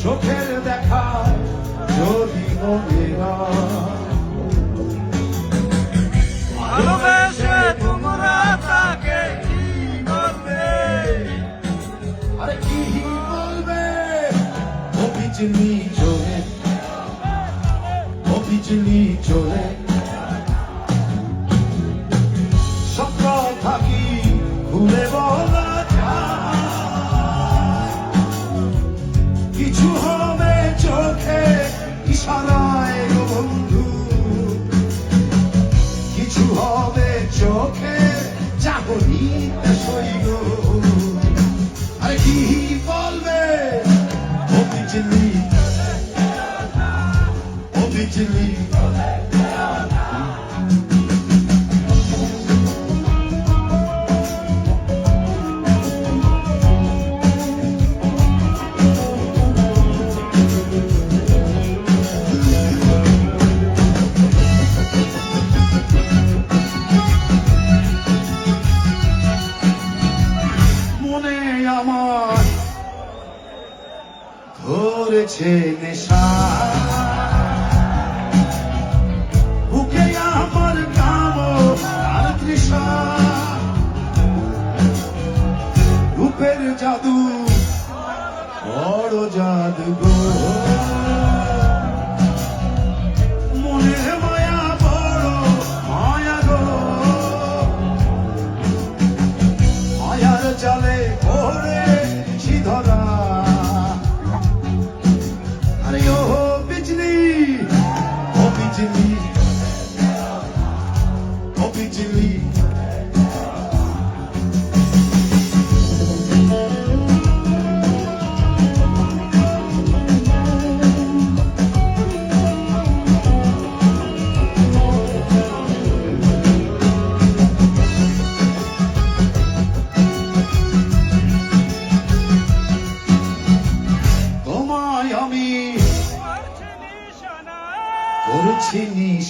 দেখা যদি হবে না। ভালোবেসে তোমরা তাকে কি করবে আরে কি বলবে? ও বিজলি চলে ও বিজলি চলে সব কথা কি ভুলে বলা? ও বিজলি ও বিজলি মনে আমার ধরেছে নেশা। বুকে আমার কাম রূপের জাদু বড় জাদু গো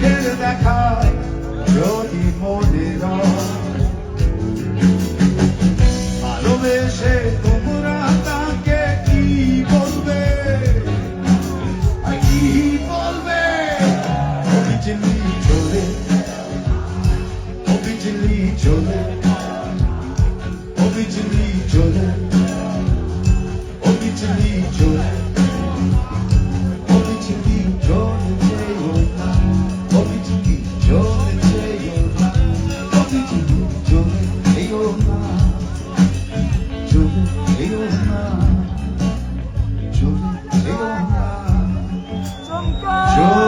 don't that car. joy.